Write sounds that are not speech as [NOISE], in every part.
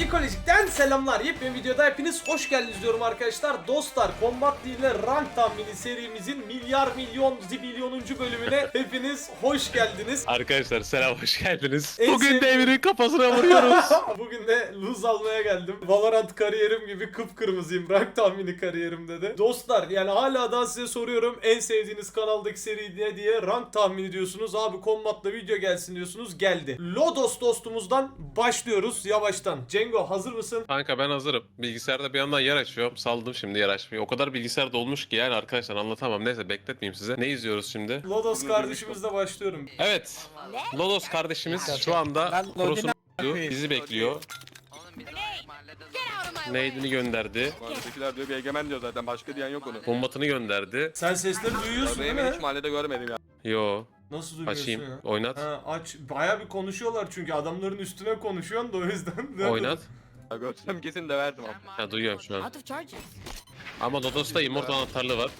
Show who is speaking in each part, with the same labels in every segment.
Speaker 1: Ekolojik'ten selamlar. Yepyeni videoda hepiniz hoş geldiniz diyorum arkadaşlar. Dostlar Combat ile rank tahmini serimizin milyar milyon zibilyonuncu bölümüne hepiniz hoş geldiniz.
Speaker 2: Arkadaşlar selam hoş geldiniz.
Speaker 1: En
Speaker 2: Bugün
Speaker 1: sev-
Speaker 2: Demir'in kafasına vuruyoruz. [LAUGHS]
Speaker 1: Bugün de lose almaya geldim. Valorant kariyerim gibi kıpkırmızıyım rank tahmini kariyerimde de. Dostlar yani hala daha size soruyorum en sevdiğiniz kanaldaki seri ne diye rank tahmini diyorsunuz. Abi Combat'la video gelsin diyorsunuz. Geldi. Lodos dostumuzdan başlıyoruz yavaştan. Cengo hazır mısın?
Speaker 2: Kanka ben hazırım. Bilgisayarda bir yandan yer açıyorum. Saldım şimdi yer açmayı. O kadar bilgisayar dolmuş ki yani arkadaşlar anlatamam. Neyse bekletmeyeyim size. Ne izliyoruz şimdi?
Speaker 1: Lodos kardeşimizle başlıyorum.
Speaker 2: Evet. Lodos kardeşimiz şu anda
Speaker 3: Ben
Speaker 2: cross'unu. [LAUGHS] Bizi bekliyor. Nade'ini gönderdi.
Speaker 4: Mahalledekiler diyor bir egemen diyor zaten başka diyen yok onu.
Speaker 2: Bombatını gönderdi.
Speaker 1: Sen sesleri duyuyorsun değil mi?
Speaker 4: hiç mahallede görmedim ya.
Speaker 2: Yo.
Speaker 1: Nasıl duyuyorsun
Speaker 2: Açayım.
Speaker 1: ya?
Speaker 2: Oynat.
Speaker 1: Ha, aç. Baya bir konuşuyorlar çünkü adamların üstüne konuşuyorsun da o yüzden. [LAUGHS]
Speaker 2: Oynat.
Speaker 4: ya görsem kesin deverdim ama.
Speaker 2: Ha duyuyorum şu an.
Speaker 5: Out of charges.
Speaker 2: Ama Lodos'ta immortal anahtarlığı var.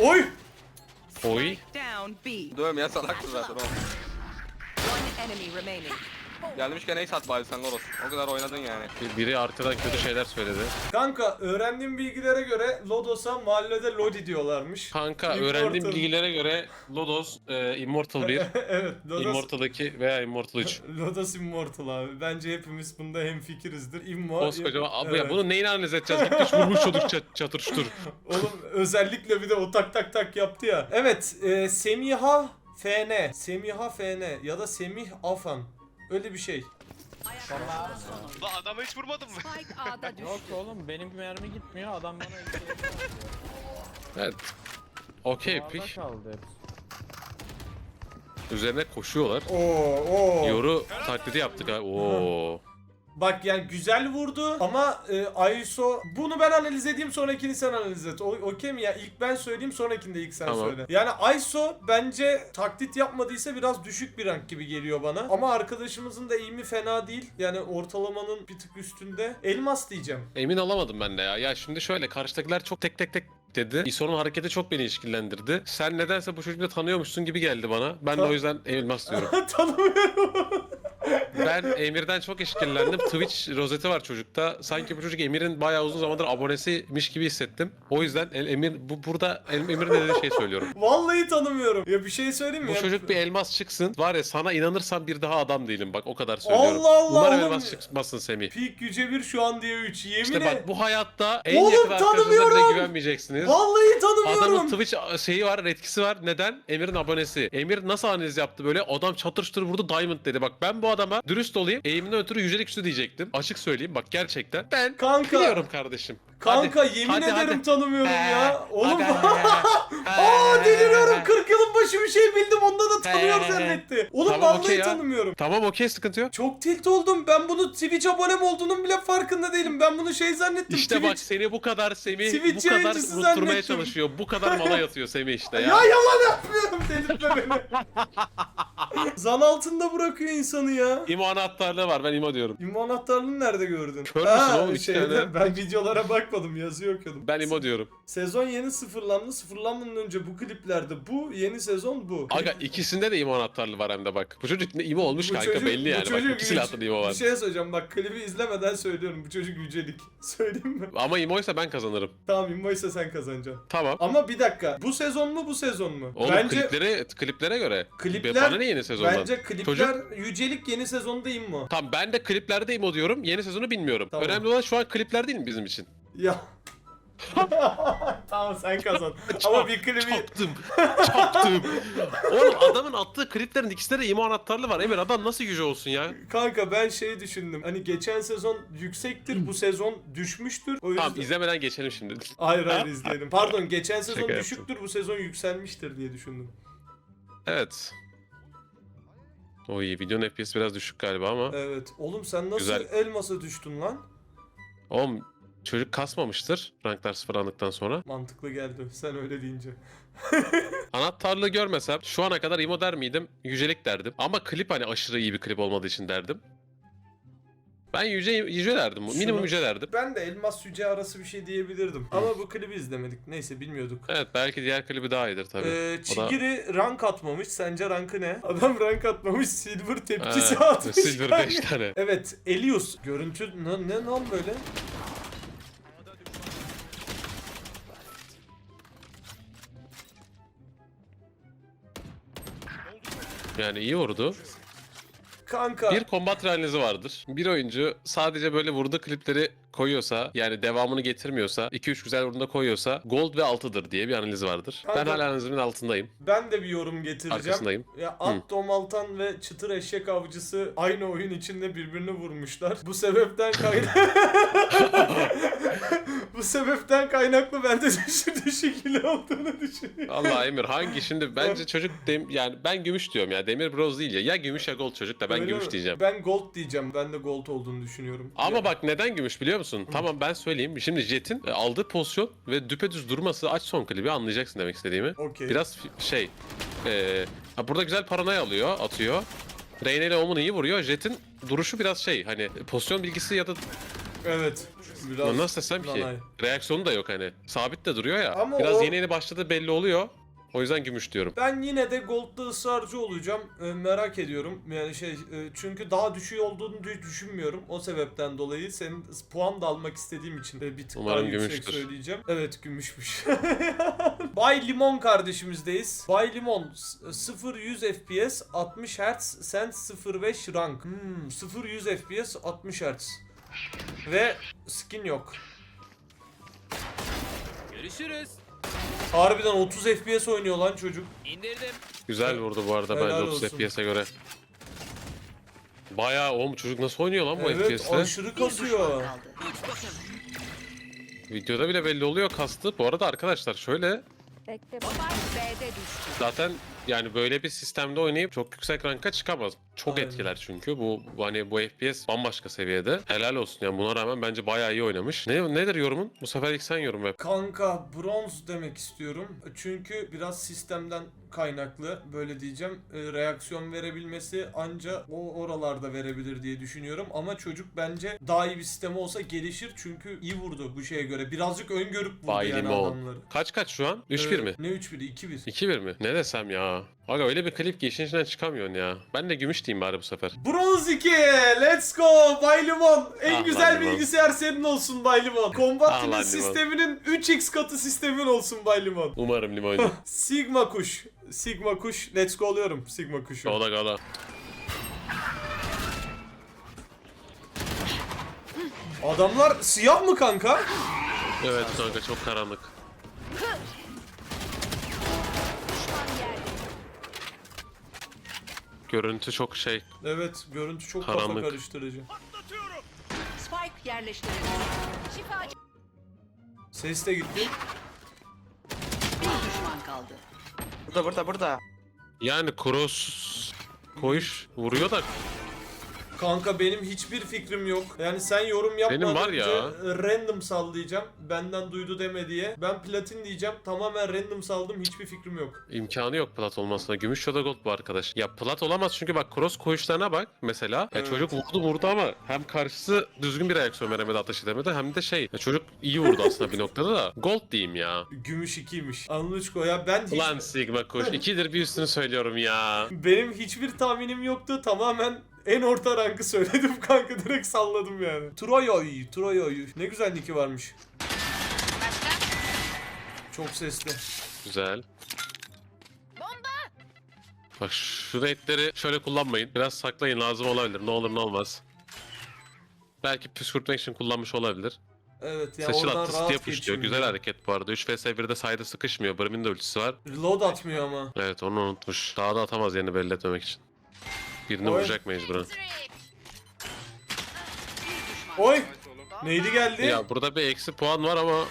Speaker 1: Oy!
Speaker 2: Oy.
Speaker 5: Down B.
Speaker 4: Dövüm ya salaktı zaten o.
Speaker 5: One enemy remaining.
Speaker 4: Gelmişken ace at bari sen Loros. O kadar oynadın yani.
Speaker 2: Bir- Biri arkadan kötü şeyler söyledi.
Speaker 1: Kanka öğrendiğim bilgilere göre Lodos'a mahallede Lodi diyorlarmış.
Speaker 2: Kanka
Speaker 1: Immortal.
Speaker 2: öğrendiğim bilgilere göre Lodos e, Immortal 1, [LAUGHS]
Speaker 1: evet Lodos,
Speaker 2: Immortal 2 veya Immortal 3. [LAUGHS]
Speaker 1: Lodos Immortal abi. Bence hepimiz bunda hemfikirizdir. Immo.
Speaker 2: Koskocaman abi
Speaker 1: Evet.
Speaker 2: ya bunu neyini analiz edeceğiz? Gitmiş vurmuş çocuk çat, çatır çutur. [LAUGHS]
Speaker 1: Oğlum özellikle bir de o tak tak tak yaptı ya. Evet e, Semiha FN. Semiha FN ya da Semih Afan. Öyle bir şey.
Speaker 6: Lan adamı hiç vurmadın mı?
Speaker 5: Spike A'da düştü.
Speaker 3: Yok oğlum benim mermi gitmiyor adam bana iki
Speaker 2: Evet. Okey
Speaker 3: Duvarda
Speaker 2: pick.
Speaker 3: kaldı hepsi.
Speaker 2: Üzerine koşuyorlar.
Speaker 1: Oo, oo.
Speaker 2: Yoru taklidi yaptık ha. Oo.
Speaker 1: Bak yani güzel vurdu ama e, Ayso bunu ben analiz edeyim sonrakini sen analiz et. O, okey mi ya? İlk ben söyleyeyim sonrakini de ilk sen
Speaker 2: Tamam.
Speaker 1: söyle. Yani Ayso bence taklit yapmadıysa biraz düşük bir rank gibi geliyor bana. Ama arkadaşımızın da eğimi fena değil. Yani ortalamanın bir tık üstünde. Elmas diyeceğim.
Speaker 2: Emin olamadım ben de ya. Ya şimdi şöyle karşıdakiler çok tek tek tek dedi. İso'nun hareketi çok beni işkillendirdi. Sen nedense bu çocuğu da tanıyormuşsun gibi geldi bana. Ben de o yüzden elmas diyorum. [LAUGHS]
Speaker 1: Tanımıyorum.
Speaker 2: Ben Emir'den çok işkillendim. Twitch rozeti var çocukta. Sanki bu çocuk Emir'in bayağı uzun zamandır abonesiymiş gibi hissettim. O yüzden El- Emir bu burada El- Emir'in ne dediği şeyi söylüyorum.
Speaker 1: Vallahi tanımıyorum. Ya bir şey söyleyeyim mi?
Speaker 2: Bu
Speaker 1: ya?
Speaker 2: çocuk bir elmas çıksın. Var ya sana inanırsam bir daha adam değilim bak o kadar söylüyorum.
Speaker 1: Allah Allah
Speaker 2: Umarım
Speaker 1: oğlum.
Speaker 2: elmas çıkmasın Semih.
Speaker 1: Peak yüce bir şu an diye 3. Yemin
Speaker 2: İşte bak bu hayatta en
Speaker 1: Oğlum,
Speaker 2: yakın arkadaşınıza bile
Speaker 1: tanımıyorum.
Speaker 2: güvenmeyeceksiniz.
Speaker 1: Vallahi tanımıyorum.
Speaker 2: Adamın Twitch şeyi var, etkisi var. Neden? Emir'in abonesi. Emir nasıl analiz yaptı böyle? Adam çatır çatır vurdu Diamond dedi. Bak ben bu adama dürüst olayım. Eğiminden ötürü yücelik üstü diyecektim. Açık söyleyeyim bak gerçekten. Ben
Speaker 1: Kanka.
Speaker 2: biliyorum kardeşim.
Speaker 1: Kanka
Speaker 2: Hadi,
Speaker 1: yemin
Speaker 2: hadi,
Speaker 1: ederim
Speaker 2: hadi.
Speaker 1: tanımıyorum ya. Oğlum
Speaker 2: Hadi.
Speaker 1: 40 yılın [LAUGHS] başı bir şey bildim onda da tanıyor
Speaker 2: He.
Speaker 1: zannetti. Oğlum
Speaker 2: Tamam,
Speaker 1: vallahi
Speaker 2: okey ya.
Speaker 1: tanımıyorum.
Speaker 2: Tamam okey sıkıntı yok.
Speaker 1: Çok tilt oldum. Ben bunu Twitch abonem olduğunun bile farkında değilim. Ben bunu şey zannettim.
Speaker 2: İşte
Speaker 1: Twitch.
Speaker 2: bak seni bu kadar Semih
Speaker 1: Twitch
Speaker 2: bu kadar
Speaker 1: yayıncısı
Speaker 2: unutturmaya
Speaker 1: zannettim.
Speaker 2: çalışıyor. Bu kadar mala [LAUGHS] yatıyor Semih işte ya.
Speaker 1: Ya yalan yapmıyorum delirtme beni. [LAUGHS] Zan altında bırakıyor insanı ya.
Speaker 2: İmo anahtarlığı var ben İmo diyorum.
Speaker 1: İmmo anahtarlığını nerede gördün?
Speaker 2: Kör müsün oğlum? İki tane. [LAUGHS]
Speaker 1: Ben videolara bakmadım yazı okuyordum.
Speaker 2: Ben İmo diyorum.
Speaker 1: Sezon yeni sıfırlandı. Sıfırlanmadan önce bu kliplerde bu. Yeni sezon bu.
Speaker 2: Aga ikisinde de İmo anahtarlığı var hem de bak. Bu çocuk ne İmo olmuş
Speaker 1: Bu
Speaker 2: kanka
Speaker 1: çocuk-
Speaker 2: belli
Speaker 1: bu
Speaker 2: yani. Bak
Speaker 1: çocuk
Speaker 2: iki silahlı İmo var.
Speaker 1: Bir şey söyleyeceğim bak klibi izlemeden söylüyorum. Bu çocuk yücelik. [LAUGHS] Söyleyeyim mi?
Speaker 2: Ama İmo'ysa ben kazanırım.
Speaker 1: Tamam İmmo'ysa sen kazanacaksın.
Speaker 2: Tamam.
Speaker 1: Ama bir dakika. Bu sezon mu bu sezon mu?
Speaker 2: Oğlum
Speaker 1: bence
Speaker 2: kliplere, kliplere göre.
Speaker 1: klipler
Speaker 2: Bana ne yeni sezondan?
Speaker 1: bence klipler
Speaker 2: Çocuk-
Speaker 1: yücelik yeni sezonda İmmo.
Speaker 2: Tamam ben de kliplerde İmo diyorum. Yeni sezonu bilmiyorum.
Speaker 1: Tamam.
Speaker 2: Önemli olan şu an klipler değil mi bizim için?
Speaker 1: Ya. [LAUGHS] tamam sen kazan. [LAUGHS] Ama bir klibi
Speaker 2: Çaktım. Çaktım. [LAUGHS] Oğlum adamın attığı kliplerin ikisinde de İmo anahtarlı var. Emir adam nasıl yüce olsun ya?
Speaker 1: Kanka ben şey düşündüm. Hani geçen sezon yüksektir, bu sezon düşmüştür. O yüzden
Speaker 2: Tamam izlemeden geçelim şimdi.
Speaker 1: Hayır hayır izleyelim. Pardon geçen sezon
Speaker 2: Şaka
Speaker 1: düşüktür, bu sezon yükselmiştir diye düşündüm.
Speaker 2: Evet. Oy videonun FPS biraz düşük galiba ama.
Speaker 1: Evet. Oğlum sen nasıl
Speaker 2: Güzel.
Speaker 1: elmasa düştün lan?
Speaker 2: Oğlum çocuk kasmamıştır ranklar sıfırlandıktan sonra.
Speaker 1: Mantıklı geldi sen öyle deyince. [LAUGHS]
Speaker 2: Anahtarlığı görmesem şu ana kadar imo der miydim? Yücelik derdim. Ama klip hani aşırı iyi bir klip olmadığı için derdim. Ben yüce, yüce derdim. Minimum
Speaker 1: Şunu-
Speaker 2: yüce derdim.
Speaker 1: Ben de elmas yüce arası bir şey diyebilirdim. Ama bu klibi izlemedik. Neyse bilmiyorduk.
Speaker 2: Evet belki diğer klibi daha iyidir tabii.
Speaker 1: Ee,
Speaker 2: O da-
Speaker 1: Çigiri rank atmamış. Sence rankı ne? Adam rank atmamış. Silver tepkisi
Speaker 2: Ha,
Speaker 1: atmış.
Speaker 2: Silver
Speaker 1: kanka.
Speaker 2: 5 tane.
Speaker 1: Evet. Elius. Görüntü ne, ne lan böyle?
Speaker 2: Yani iyi vurdu.
Speaker 1: Kanka.
Speaker 2: Bir kombat analizi vardır. Bir oyuncu sadece böyle vurduğu klipleri koyuyorsa yani devamını getirmiyorsa 2-3 güzel vurduğunda koyuyorsa gold ve altıdır diye bir analizi vardır. Ben
Speaker 1: Kanka-
Speaker 2: hala analizimin altındayım.
Speaker 1: Ben de bir yorum getireceğim.
Speaker 2: Arkasındayım.
Speaker 1: Ya at domaltan ve çıtır eşek avcısı aynı oyun içinde birbirini vurmuşlar. Bu sebepten kaynak [LAUGHS] Bu sebepten kaynaklı ben de [LAUGHS] düşük düşük ile olduğunu düşünüyorum.
Speaker 2: Allah Emir hangi şimdi bence çocuk dem- yani ben gümüş diyorum ya demir bronz değil ya ya gümüş ya gold çocuk da ben
Speaker 1: Öyle
Speaker 2: gümüş
Speaker 1: mi?
Speaker 2: diyeceğim.
Speaker 1: Ben gold diyeceğim. Ben de gold olduğunu düşünüyorum.
Speaker 2: Ama
Speaker 1: Ya-
Speaker 2: bak neden gümüş biliyor musun? Tamam ben söyleyeyim. Şimdi Jet'in e, aldığı pozisyon ve düpedüz durması aç son klibi anlayacaksın demek istediğimi.
Speaker 1: Okey.
Speaker 2: Biraz fi- şey e, ha burada güzel paranoya alıyor, atıyor. Reyna ile Omun iyi vuruyor. Jet'in duruşu biraz şey hani pozisyon bilgisi ya da
Speaker 1: Evet. Biraz
Speaker 2: nasıl desem ki
Speaker 1: nanay.
Speaker 2: reaksiyonu da yok hani. Sabit de duruyor ya.
Speaker 1: Ama
Speaker 2: biraz
Speaker 1: o-
Speaker 2: yeni yeni başladı belli oluyor. O yüzden gümüş diyorum.
Speaker 1: Ben yine de Gold'da ısrarcı olacağım. Ee, merak ediyorum. Yani şey e, çünkü daha düşüğü olduğunu dü- düşünmüyorum. O sebepten dolayı senin puan da almak istediğim için e, bir tık
Speaker 2: Umarım
Speaker 1: daha yüksek
Speaker 2: gümüştür.
Speaker 1: söyleyeceğim. Evet gümüşmüş. [LAUGHS] Bay Limon kardeşimizdeyiz. Bay Limon s- 0-100 FPS 60 Hz sen 0-5 rank. Hmm, 0-100 FPS 60 Hz. Ve skin yok.
Speaker 7: Görüşürüz.
Speaker 1: Harbiden 30 FPS oynuyor lan çocuk.
Speaker 7: İndirdim.
Speaker 2: Güzel vurdu bu arada
Speaker 1: Helal
Speaker 2: bence 30
Speaker 1: olsun.
Speaker 2: FPS'e göre. Bayağı oğlum çocuk nasıl oynuyor lan bu
Speaker 1: Evet
Speaker 2: FPS'te?
Speaker 1: aşırı kasıyor.
Speaker 2: Videoda bile belli oluyor kastı. Bu arada arkadaşlar şöyle
Speaker 5: B'de düştü.
Speaker 2: zaten yani böyle bir sistemde oynayıp çok yüksek ranka çıkamaz. Çok
Speaker 1: Aynen.
Speaker 2: etkiler çünkü. Bu hani bu FPS bambaşka seviyede. Helal olsun yani buna rağmen bence bayağı iyi oynamış. Ne nedir yorumun? Bu sefer ilk sen yorum yap.
Speaker 1: Kanka bronz demek istiyorum. Çünkü biraz sistemden kaynaklı böyle diyeceğim. E, reaksiyon verebilmesi anca o oralarda verebilir diye düşünüyorum. Ama çocuk bence daha iyi bir sistemi olsa gelişir. Çünkü iyi vurdu bu şeye göre. Birazcık öngörüp vurdu
Speaker 2: Bay
Speaker 1: yani
Speaker 2: Limon.
Speaker 1: adamları.
Speaker 2: Kaç kaç şu an? 3-1
Speaker 1: Ee,
Speaker 2: mi?
Speaker 1: Ne 3-1'i? 2-1.
Speaker 2: 2-1 mi? Ne desem ya? Aga öyle bir klip ki işin içinden çıkamıyorsun ya. Ben de gümüş diyeyim bari bu sefer.
Speaker 1: Bronz 2. Let's go Bay Limon. En
Speaker 2: Ah
Speaker 1: güzel
Speaker 2: Limon.
Speaker 1: bilgisayar senin olsun Bay Limon. Combat
Speaker 2: Ah
Speaker 1: sisteminin 3x katı sistemin olsun Bay Limon.
Speaker 2: Umarım limoncu.
Speaker 1: Sigma kuş. Sigma kuş. Let's go alıyorum Sigma kuşu.
Speaker 2: Gola gola.
Speaker 1: Adamlar siyah mı kanka?
Speaker 2: Evet kanka çok karanlık. Görüntü çok şey.
Speaker 1: Evet görüntü çok kafa
Speaker 2: Karanlık.
Speaker 1: karıştırıcı.
Speaker 5: Spike yerleştirildi. Şifacı.
Speaker 1: Ses de gitti.
Speaker 5: Bir düşman kaldı.
Speaker 3: Burada burada burada.
Speaker 2: Yani cross koyuş vuruyor da
Speaker 1: Kanka benim hiçbir fikrim yok. Yani sen yorum yapmadan
Speaker 2: Benim var ya.
Speaker 1: önce random sallayacağım. Benden duydu deme diye. Ben platin diyeceğim. Tamamen random saldım. Hiçbir fikrim yok.
Speaker 2: imkanı yok plat olmasına. Gümüş ya da gold bu arkadaş. Ya plat olamaz çünkü bak cross koyuşlarına bak mesela. Ya
Speaker 1: Evet.
Speaker 2: çocuk vurdu vurdu ama hem karşısı düzgün bir reaksiyon veremedi ateş edemedi hem de şey. ya çocuk iyi vurdu aslında bir noktada da. Gold diyeyim ya.
Speaker 1: Gümüş 2'ymiş. Anlıçko ya ben hiç...
Speaker 2: Ulan Sigma kuş. ikidir bir üstünü söylüyorum ya.
Speaker 1: Benim hiçbir tahminim yoktu. Tamamen en orta rankı söyledim [LAUGHS] kanka. Direkt salladım yani. Troyoy, Troyoy. Ne güzel nicki varmış. Çok sesli.
Speaker 2: Güzel. Bak şu raidleri şöyle kullanmayın. Biraz saklayın lazım olabilir. Ne olur ne olmaz. Belki püskürtmek için kullanmış olabilir.
Speaker 1: Evet ya
Speaker 2: Saçıl
Speaker 1: oradan rahat geçeyim
Speaker 2: Güzel hareket bu arada. 3 vs 1'de sayda sıkışmıyor. Brim'in de ultisi var.
Speaker 1: Reload atmıyor ama.
Speaker 2: Evet onu unutmuş. Daha da atamaz yerini belli etmemek için. Birini
Speaker 1: Oy.
Speaker 2: vuracak mecburen.
Speaker 1: Oy! Neydi geldi?
Speaker 2: Ya burada bir eksi puan var ama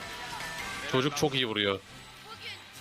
Speaker 2: çocuk çok iyi vuruyor.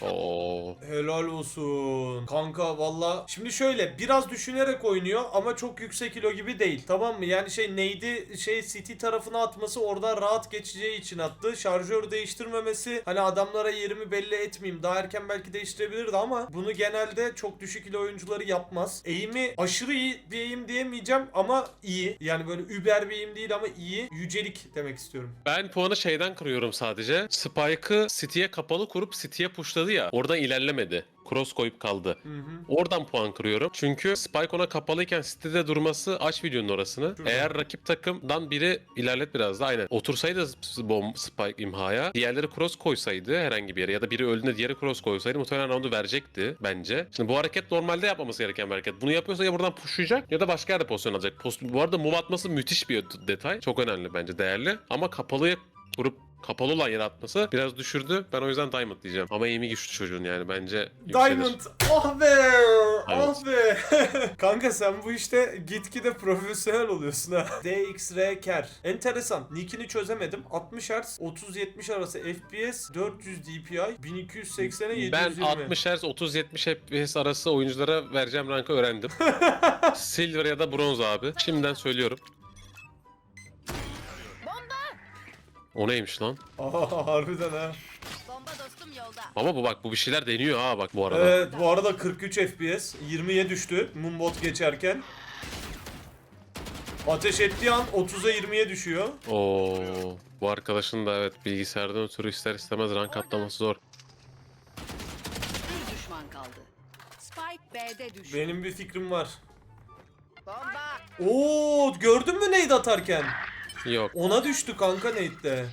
Speaker 2: Oo.
Speaker 1: Helal olsun. Kanka valla. Şimdi şöyle biraz düşünerek oynuyor ama çok yüksek kilo gibi değil. Tamam mı? Yani şey neydi şey City tarafına atması oradan rahat geçeceği için attı. Şarjör değiştirmemesi hani adamlara yerimi belli etmeyeyim. Daha erken belki değiştirebilirdi ama bunu genelde çok düşük kilo oyuncuları yapmaz. Eğimi aşırı iyi bir eğim diyemeyeceğim ama iyi. Yani böyle über bir eğim değil ama iyi. Yücelik demek istiyorum.
Speaker 2: Ben puanı şeyden kırıyorum sadece. Spike'ı City'ye kapalı kurup City'ye pushladı ya. Oradan ilerlemedi. Cross koyup kaldı.
Speaker 1: Hı hı.
Speaker 2: Oradan puan kırıyorum. Çünkü Spike ona kapalıyken City'de durması aç videonun orasını.
Speaker 1: Şurada.
Speaker 2: Eğer rakip takımdan biri ilerlet biraz da aynen. Otursaydı bomb Spike imhaya. Diğerleri cross koysaydı herhangi bir yere ya da biri öldüğünde diğeri cross koysaydı muhtemelen roundu verecekti bence. Şimdi bu hareket normalde yapmaması gereken bir hareket. Bunu yapıyorsa ya buradan pushlayacak ya da başka yerde pozisyon alacak. Post bu arada move atması müthiş bir detay. Çok önemli bence değerli. Ama kapalıya kurup kapalı olan yere atması biraz düşürdü. Ben o yüzden Diamond diyeceğim. Ama aim'i güçlü çocuğun yani bence yükselir.
Speaker 1: Diamond. Oh be. Oh be. [LAUGHS] Kanka sen bu işte gitgide profesyonel oluyorsun ha. [LAUGHS] DXR Ker. Enteresan. Nickini çözemedim. 60 Hz 30-70 arası FPS 400 DPI 1280'e 720.
Speaker 2: Ben 60 Hz 30-70 FPS arası oyunculara vereceğim rankı öğrendim. [LAUGHS] Silver ya da bronz abi. Şimdiden söylüyorum. O neymiş lan?
Speaker 1: Aa harbiden ha.
Speaker 7: Bomba dostum yolda.
Speaker 2: Ama bu bak bu bir şeyler deniyor ha bak bu arada.
Speaker 1: Evet bu arada 43 FPS 20'ye düştü Moonbot geçerken. Ateş ettiği an 30'a 20'ye düşüyor.
Speaker 2: Oo, bu arkadaşın da evet bilgisayardan ötürü ister istemez rank atlaması zor.
Speaker 5: Bir düşman kaldı. Spike B'de düştü.
Speaker 1: Benim bir fikrim var.
Speaker 5: Bomba.
Speaker 1: Oo gördün mü neydi atarken?
Speaker 2: Yok.
Speaker 1: Ona düştü kanka nade'de.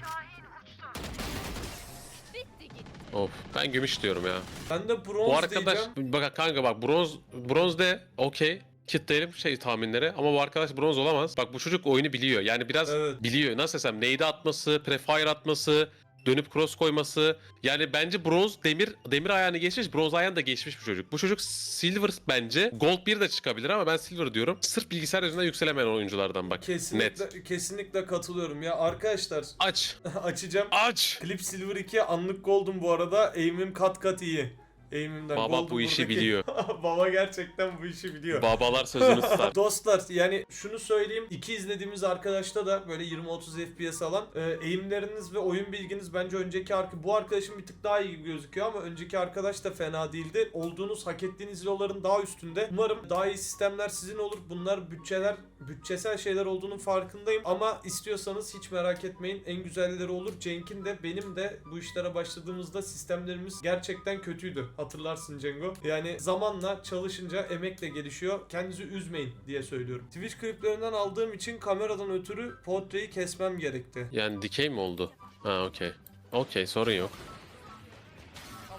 Speaker 2: Of. Ben gümüş diyorum ya.
Speaker 1: Ben de bronz
Speaker 2: Bu arkadaş
Speaker 1: diyeceğim.
Speaker 2: bak kanka bak bronz bronz de okey. Kitleyelim şey tahminleri ama bu arkadaş bronz olamaz. Bak bu çocuk oyunu biliyor. Yani biraz
Speaker 1: Evet.
Speaker 2: biliyor. Nasıl desem neydi atması, prefire atması, dönüp cross koyması. Yani bence bronz demir demir ayağını geçmiş, bronz ayağını da geçmiş bir çocuk. Bu çocuk silver bence. Gold 1 de çıkabilir ama ben silver diyorum. Sırf bilgisayar yüzünden yükselemeyen oyunculardan bak. Net.
Speaker 1: Kesinlikle, kesinlikle katılıyorum ya. Arkadaşlar
Speaker 2: Aç. [LAUGHS]
Speaker 1: açacağım.
Speaker 2: Aç.
Speaker 1: Clip Silver 2 anlık gold'um bu arada. Aim'im kat kat iyi. Aim'imden
Speaker 2: Baba bu işi biliyor. [LAUGHS]
Speaker 1: Baba gerçekten bu işi biliyor.
Speaker 2: Babalar sözünü [LAUGHS] tutar.
Speaker 1: Dostlar yani şunu söyleyeyim. iki izlediğimiz arkadaşta da böyle 20-30 FPS alan e, eğimleriniz ve oyun bilginiz bence önceki arka bu arkadaşın bir tık daha iyi gibi gözüküyor ama önceki arkadaş da fena değildi. Olduğunuz hak ettiğiniz yolların daha üstünde. Umarım daha iyi sistemler sizin olur. Bunlar bütçeler bütçesel şeyler olduğunun farkındayım ama istiyorsanız hiç merak etmeyin. En güzelleri olur. Cenk'in de benim de bu işlere başladığımızda sistemlerimiz gerçekten kötüydü. Hatırlarsın Cengo. Yani zamanla çalışınca emekle gelişiyor. Kendinizi üzmeyin diye söylüyorum. Twitch kliplerinden aldığım için kameradan ötürü portreyi kesmem gerekti.
Speaker 2: Yani dikey mi oldu? Ha okey. Okey sorun yok.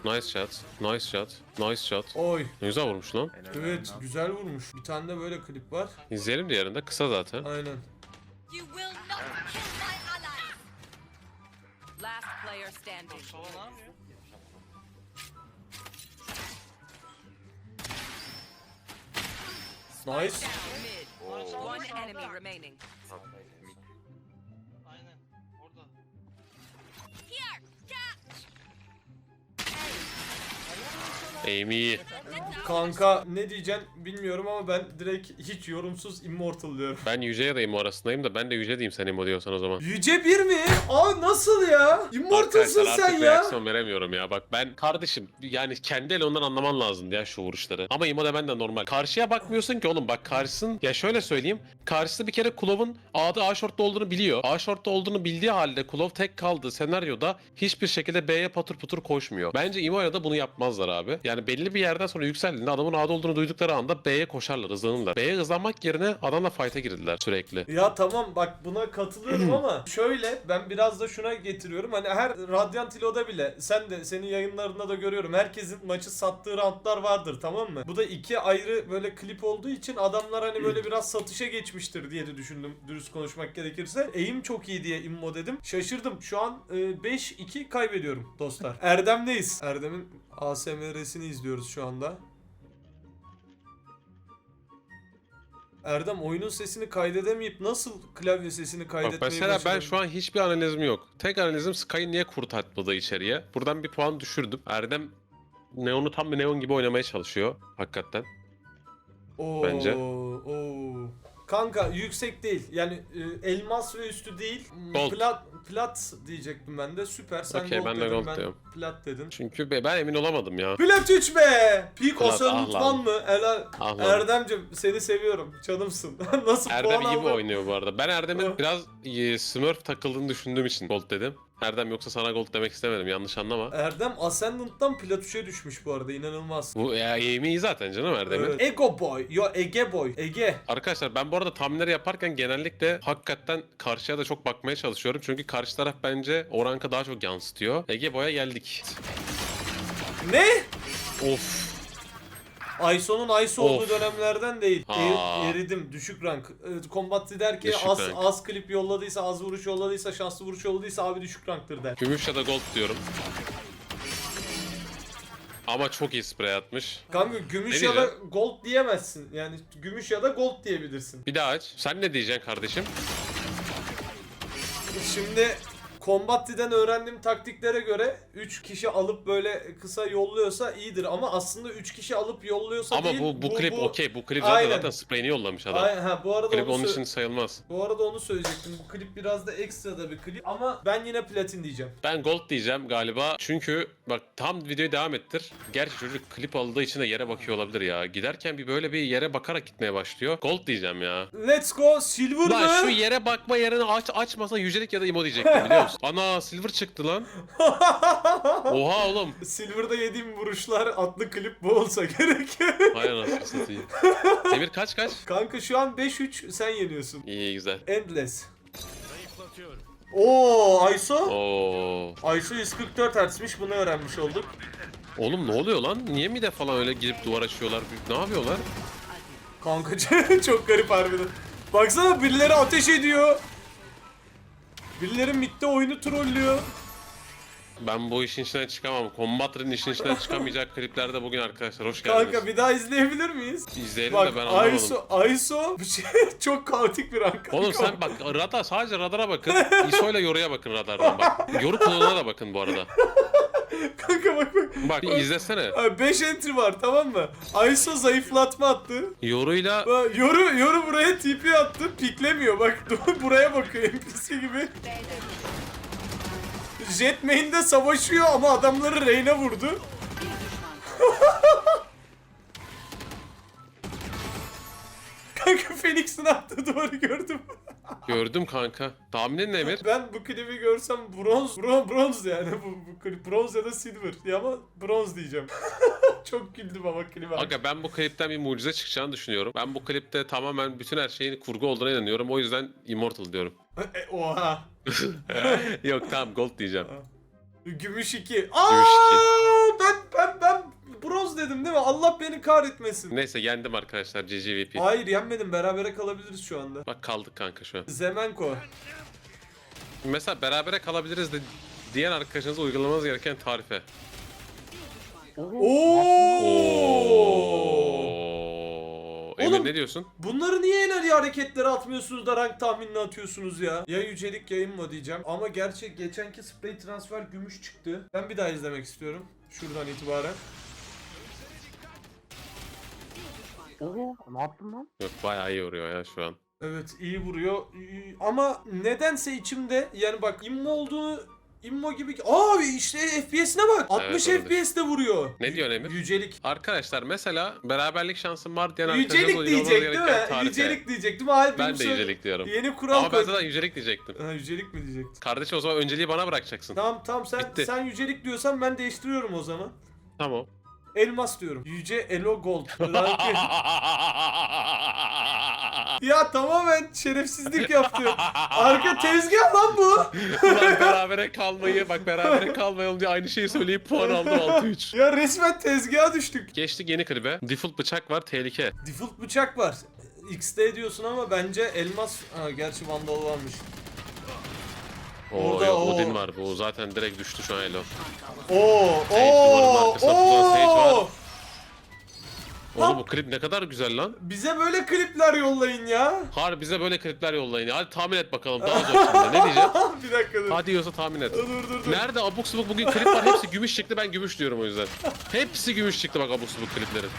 Speaker 2: Nice shot. Nice shot. Nice shot.
Speaker 1: Oy.
Speaker 2: Ne güzel vurmuş lan.
Speaker 1: Evet güzel vurmuş. Bir tane de böyle klip var.
Speaker 2: İzleyelim diğerinde. Kısa zaten.
Speaker 1: Aynen.
Speaker 7: You will not kill my allies.
Speaker 5: Last player standing.
Speaker 6: Sola ne yapıyor?
Speaker 1: Nice.
Speaker 5: One enemy remaining.
Speaker 2: Aim iyi.
Speaker 1: Kanka ne diyeceksin bilmiyorum ama ben direkt hiç yorumsuz immortal diyorum.
Speaker 2: Ben Yüce ya da Imo arasındayım da ben de Yüce diyeyim sen Imo diyorsan o zaman.
Speaker 1: Yüce bir mi? Aa nasıl ya? Immortalsın
Speaker 2: Arkadaşlar
Speaker 1: sen
Speaker 2: artık
Speaker 1: ya.
Speaker 2: reaksiyon veremiyorum ya. Bak ben kardeşim yani kendi el ondan anlaman lazım ya şu vuruşları. Ama Imo demen de normal. Karşıya bakmıyorsun ki oğlum bak karşısın. Ya şöyle söyleyeyim. Karşısı bir kere Kulov'un A'da A short'ta olduğunu biliyor. A short'ta olduğunu bildiği halde Kulov tek kaldığı senaryoda hiçbir şekilde B'ye patır putur koşmuyor. Bence Imo'ya da bunu yapmazlar abi. Yani belli bir yerden sonra yükseldiğinde adamın A'da olduğunu duydukları anda B'ye koşarlar, hızlanırlar. B'ye hızlanmak yerine adamla fight'a girdiler sürekli.
Speaker 1: Ya tamam bak buna katılıyorum [CLEARS THROAT] ama şöyle ben biraz da şuna getiriyorum. Hani her Radiant Ilo'da bile sen de senin yayınlarında da görüyorum. Herkesin maçı sattığı roundlar vardır tamam mı? Bu da iki ayrı böyle klip olduğu için adamlar hani böyle [CLEARS THROAT] biraz satışa geçmiştir diye de düşündüm dürüst konuşmak gerekirse. Aim çok iyi diye immo dedim. Şaşırdım. Şu an e, 5-2 kaybediyorum dostlar. [LAUGHS] Erdem'deyiz. Erdem'in ASMR'sini izliyoruz şu anda. Erdem oyunun sesini kaydedemeyip nasıl klavye sesini
Speaker 2: Bak
Speaker 1: kaydetmeyi
Speaker 2: mesela ben şu an hiçbir analizim yok. Tek analizim Sky'ın niye kurt atmadı içeriye. Buradan bir puan düşürdüm. Erdem Neon'u tam bir Neon gibi oynamaya çalışıyor hakikaten.
Speaker 1: Oo,
Speaker 2: Bence.
Speaker 1: oo. Kanka yüksek değil. Yani e, elmas ve üstü değil. Hmm,
Speaker 2: Gold.
Speaker 1: Plat, plat diyecektim ben de. Süper. Sen
Speaker 2: Okey,
Speaker 1: gold
Speaker 2: ben de
Speaker 1: dedin.
Speaker 2: gold
Speaker 1: ben
Speaker 2: diyorum.
Speaker 1: plat dedin.
Speaker 2: Çünkü be- ben emin olamadım ya.
Speaker 1: Plat 3 be! Peak
Speaker 2: Plat,
Speaker 1: Hasan
Speaker 2: ah lan.
Speaker 1: mı? Helal.
Speaker 2: Ah lan.
Speaker 1: Erdemcim seni seviyorum. Canımsın. [LAUGHS] Nasıl
Speaker 2: Erdem
Speaker 1: puan
Speaker 2: iyi
Speaker 1: aldın?
Speaker 2: oynuyor bu arada. Ben Erdem'in
Speaker 1: Hı.
Speaker 2: biraz e, Smurf takıldığını düşündüğüm için gold dedim. Erdem yoksa sana gold demek istemedim yanlış anlama.
Speaker 1: Erdem Ascendant'tan Plat 3'e düşmüş bu arada. inanılmaz.
Speaker 2: Bu ya, iyi zaten canım Erdem'in.
Speaker 1: Evet. Ego Boy. Yo Ege Boy. Ege.
Speaker 2: Arkadaşlar ben bu arada tahminleri yaparken genellikle hakikaten karşıya da çok bakmaya çalışıyorum. Çünkü karşı taraf bence o ranka daha çok yansıtıyor. Ege Boy'a geldik.
Speaker 1: Ne?
Speaker 2: Of.
Speaker 1: Ayso'nun Ayso olduğu
Speaker 2: Of.
Speaker 1: dönemlerden değil. Er- eridim. Düşük rank. Evet, Combat der ki
Speaker 2: Düşük
Speaker 1: az,
Speaker 2: rank.
Speaker 1: az klip yolladıysa, az vuruş yolladıysa, şanslı vuruş yolladıysa abi düşük ranktır der.
Speaker 2: Gümüş ya da gold diyorum. Ama çok iyi sprey atmış.
Speaker 1: Kanka gümüş
Speaker 2: Ne
Speaker 1: ya da
Speaker 2: diyeceğim?
Speaker 1: gold diyemezsin. Yani gümüş ya da gold diyebilirsin.
Speaker 2: Bir daha aç. Sen ne diyeceksin kardeşim?
Speaker 1: Şimdi Combat'ten öğrendiğim taktiklere göre 3 kişi alıp böyle kısa yolluyorsa iyidir ama aslında 3 kişi alıp yolluyorsa
Speaker 2: Ama
Speaker 1: değil.
Speaker 2: bu, bu klip okey. Bu klip zaten,
Speaker 1: Aynen.
Speaker 2: zaten spreyini yollamış adam.
Speaker 1: Ay, ha, bu arada
Speaker 2: Klip
Speaker 1: onu
Speaker 2: onun için sayılmaz.
Speaker 1: Bu arada onu söyleyecektim. Bu klip biraz da ekstra da bir klip ama ben yine platin diyeceğim.
Speaker 2: Ben gold diyeceğim galiba. Çünkü bak tam videoyu devam ettir. Gerçi çocuk klip aldığı için de yere bakıyor olabilir ya. Giderken bir böyle bir yere bakarak gitmeye başlıyor. Gold diyeceğim ya.
Speaker 1: Let's go silver
Speaker 2: Lan
Speaker 1: mı?
Speaker 2: şu yere bakma yerini aç açmasa yücelik ya da imo diyecektim biliyor musun? [LAUGHS] Ana silver çıktı lan. [LAUGHS] Oha oğlum.
Speaker 1: Silver'da yediğim vuruşlar adlı klip bu olsa gerek.
Speaker 2: Hay anasını [LAUGHS] satayım. Demir kaç kaç?
Speaker 1: Kanka şu an 5-3 sen yeniyorsun.
Speaker 2: İyi güzel.
Speaker 1: Endless. Oo Ayso.
Speaker 2: Oo.
Speaker 1: Ayso 144 Hz'miş bunu öğrenmiş olduk.
Speaker 2: Oğlum ne oluyor lan? Niye mi de falan öyle girip duvar açıyorlar? Ne yapıyorlar?
Speaker 1: Kanka [LAUGHS] çok garip harbiden. Baksana birileri ateş ediyor. Birileri midde oyunu trollüyor.
Speaker 2: Ben bu işin içinden çıkamam. Combater'ın işin içinden çıkamayacak [LAUGHS] kliplerde bugün arkadaşlar. Hoş geldiniz.
Speaker 1: Kanka bir daha izleyebilir miyiz?
Speaker 2: İzleyelim
Speaker 1: Bak
Speaker 2: de ben anlamadım.
Speaker 1: Ayso, Ayso bir şey [LAUGHS] çok kaotik bir an kanka.
Speaker 2: Oğlum sen bak radar sadece radara bakın. ISO ile yoruya bakın radardan bak. Yoru kullanana da bakın bu arada. [LAUGHS] [LAUGHS]
Speaker 1: Kanka bak bak.
Speaker 2: Bak izlesene.
Speaker 1: 5 entry var tamam mı? Ayso zayıflatma attı.
Speaker 2: Yoruyla
Speaker 1: Bak, Yoru, yoru buraya TP attı. Piklemiyor. Bak [LAUGHS] buraya bakıyor NPC gibi. Jet main'de savaşıyor ama adamları Reyna vurdu. [LAUGHS] Kanka Phoenix'in attığı duvarı gördüm.
Speaker 2: Gördüm kanka. Tahminin ne Emir?
Speaker 1: Ben bu klibi görsem bronz, bronz, bronz yani bu, bu klip bronz ya da silver ya ama bronz diyeceğim. [LAUGHS] Çok güldüm ama klibe.
Speaker 2: Aga ben bu klipten bir mucize çıkacağını düşünüyorum. Ben bu klipte tamamen bütün her şeyin kurgu olduğuna inanıyorum. O yüzden Immortal diyorum.
Speaker 1: E, oha. [LAUGHS]
Speaker 2: Yok tamam gold diyeceğim.
Speaker 1: Gümüş 2. Aa, ben ben ben bronz dedim değil mi? Allah beni kahretmesin.
Speaker 2: Neyse yendim arkadaşlar GGVP.
Speaker 1: Hayır yenmedim. Berabere kalabiliriz şu anda.
Speaker 2: Bak kaldık kanka şu an.
Speaker 1: Zemenko.
Speaker 2: Mesela berabere kalabiliriz de diğer arkadaşınıza uygulamanız gereken tarife.
Speaker 1: Oo!
Speaker 2: Oo. Emir
Speaker 1: Oğlum-
Speaker 2: ne diyorsun?
Speaker 1: Bunları niye enerji hareketleri atmıyorsunuz da rank tahminini atıyorsunuz ya? Ya yücelik yayın mı diyeceğim. Ama gerçek geçenki spray transfer gümüş çıktı. Ben bir daha izlemek istiyorum. Şuradan itibaren.
Speaker 2: Yok bayağı iyi vuruyor ya şu an.
Speaker 1: Evet iyi vuruyor. Ama nedense içimde yani bak immo olduğunu immo gibi Aa işte FPS'ine bak. 60
Speaker 2: Evet.
Speaker 1: FPS'te vuruyor.
Speaker 2: Ne diyorsun Emir?
Speaker 1: Yücelik.
Speaker 2: Arkadaşlar mesela beraberlik şansım var diyen
Speaker 1: Yücelik diyecek değil mi?
Speaker 2: tarife.
Speaker 1: Yücelik diyecektim. Hayır
Speaker 2: Ben de yücelik diyorum.
Speaker 1: Yeni kural
Speaker 2: Ama ben zaten yücelik diyecektim.
Speaker 1: Ha, yücelik mi diyecektin?
Speaker 2: Kardeşim o zaman önceliği bana bırakacaksın.
Speaker 1: Tamam tamam sen
Speaker 2: Bitti.
Speaker 1: sen yücelik diyorsan ben değiştiriyorum o zaman.
Speaker 2: Tamam.
Speaker 1: Elmas diyorum. Yüce Elo Gold. [LAUGHS] ya tamamen şerefsizlik yaptı. Arka tezgah lan bu.
Speaker 2: Ulan berabere kalmayı bak berabere kalmayalım diye aynı şeyi söyleyip puan aldım 6-3.
Speaker 1: Ya resmen tezgaha düştük.
Speaker 2: Geçtik yeni klibe. Default bıçak var tehlike.
Speaker 1: Default bıçak var. XD diyorsun ama bence elmas... Ha, gerçi vandal varmış.
Speaker 2: Oo
Speaker 1: Orada
Speaker 2: yok Odin var bu zaten direkt düştü şu an Elo.
Speaker 1: Oo, oo, oo.
Speaker 2: Oğlum bu klip ne kadar güzel lan.
Speaker 1: Bize böyle klipler yollayın ya.
Speaker 2: Har bize böyle klipler yollayın. ya. Hadi tahmin et bakalım [LAUGHS] daha zor şimdi. Ne diyeceğim?
Speaker 1: bir dakika dur.
Speaker 2: Hadi yiyorsa tahmin et.
Speaker 1: Dur dur dur.
Speaker 2: Nerede abuk subuk bugün klip var hepsi gümüş çıktı ben gümüş diyorum o yüzden. Hepsi gümüş çıktı bak abuk subuk kliplerin.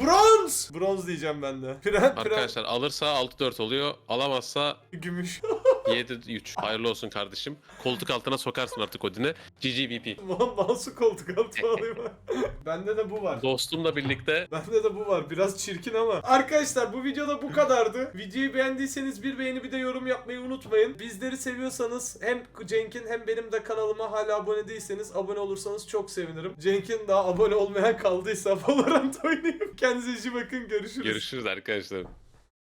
Speaker 1: Bronz. Bronz diyeceğim ben de. [LAUGHS] Pren, pren.
Speaker 2: Arkadaşlar alırsa 6-4 oluyor alamazsa
Speaker 1: Gümüş. [LAUGHS]
Speaker 2: 7-3. Hayırlı olsun kardeşim. Koltuk altına sokarsın artık Odin'e. GGVP. [LAUGHS]
Speaker 1: Mouse'u koltuk altına alayım. [LAUGHS] Bende de bu var.
Speaker 2: Dostumla birlikte
Speaker 1: Bende de bu var. Biraz çirkin ama. Arkadaşlar bu videoda bu kadardı. Videoyu beğendiyseniz bir beğeni bir de yorum yapmayı unutmayın. Bizleri seviyorsanız hem Cenk'in hem benim de kanalıma hala abone değilseniz abone olursanız çok sevinirim. Cenk'in daha abone olmayan kaldıysa Valorant oynayıp kendinize iyi bakın. Görüşürüz.
Speaker 2: görüşürüz arkadaşlar.